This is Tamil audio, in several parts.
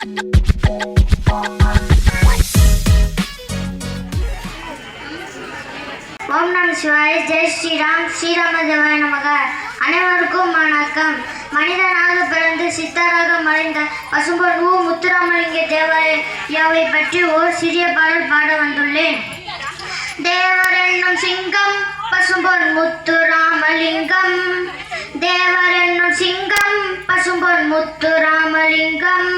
ஓம் நம சிவாய ஜெய் ஸ்ரீராம். ஸ்ரீராமதேவாய நமக. அனைவருக்கும் வணக்கம். மனிதனாக பிறந்து சித்தராக மறைந்த பசும்பொன் ஊ முத்துராமலிங்க தேவாலயாவை பற்றி ஓர் சிறிய பாடல் பாட வந்துள்ளேன். தேவர் என்னும் சிங்கம் பசும்பொன் முத்துராமலிங்கம். தேவர் என்னும் சிங்கம் பசும்பொன் முத்துராமலிங்கம்.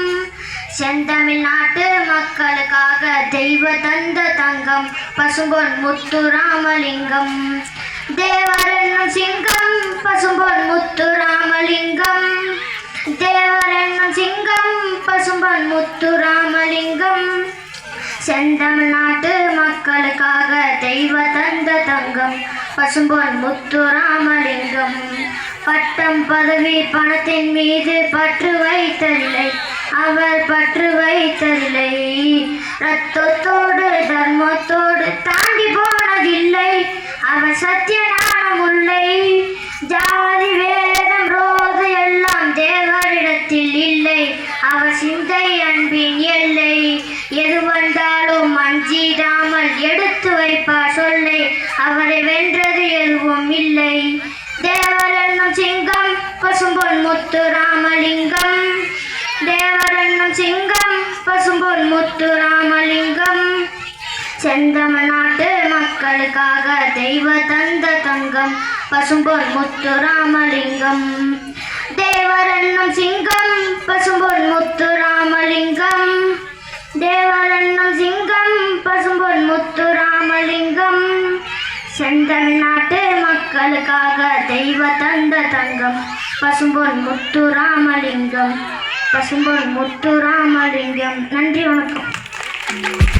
செந்தமிழ்நாட்டு மக்களுக்காக தெய்வ தந்த தங்கம் பசும்பொன் முத்துராமலிங்கம். தேவர் என்னும் சிங்கம் பசும்பொன் முத்துராமலிங்கம். தேவர் என்னும் சிங்கம் பசும்பொன் முத்துராமலிங்கம். செந்தமிழ்நாட்டு மக்களுக்காக தெய்வ தந்த தங்கம் பசும்பொன் முத்துராமலிங்கம். பட்டம் பதவி பணத்தின் மீது பற்று வைத்ததில்லை. அவள் பற்று வைத்ததில்லை. ரத்தத்தோடு தர்மத்தோடு தாண்டி போனதில்லை. அவள் அவர் உள்ளே ஜாதி வேதம் ரோது எல்லாம் தேவரிடத்தில் இல்லை. அவள் சிந்தை அன்பின் எல்லை. எது வந்தாலும் அஞ்சிடாமல் எடுத்து வைப்பார் சொல்லை. அவரை வென்றது எதுவும் இல்லை. தேவர் என்னும் சிங்கம் பசும்பொன் முத்து ராமலிங்கம் முத்து ராமலிங்கம் செந்தமிழ்நாட்டு மக்களுக்காக தெய்வ தந்த தங்கம். பசும்பொன் முத்து ராமலிங்கம் தேவர் என்னும் சிங்கம். பசும்பொன் முத்து ராமலிங்கம் தேவர் என்னும் சிங்கம். பசும்பொன் முத்து ராமலிங்கம் செந்தமிழ்நாட்டு மக்களுக்காக தெய்வ தந்த தங்கம். பசும்பொன் முத்து ராமலிங்கம் பசும்பொன் முத்து ராம நன்றி வணக்கம்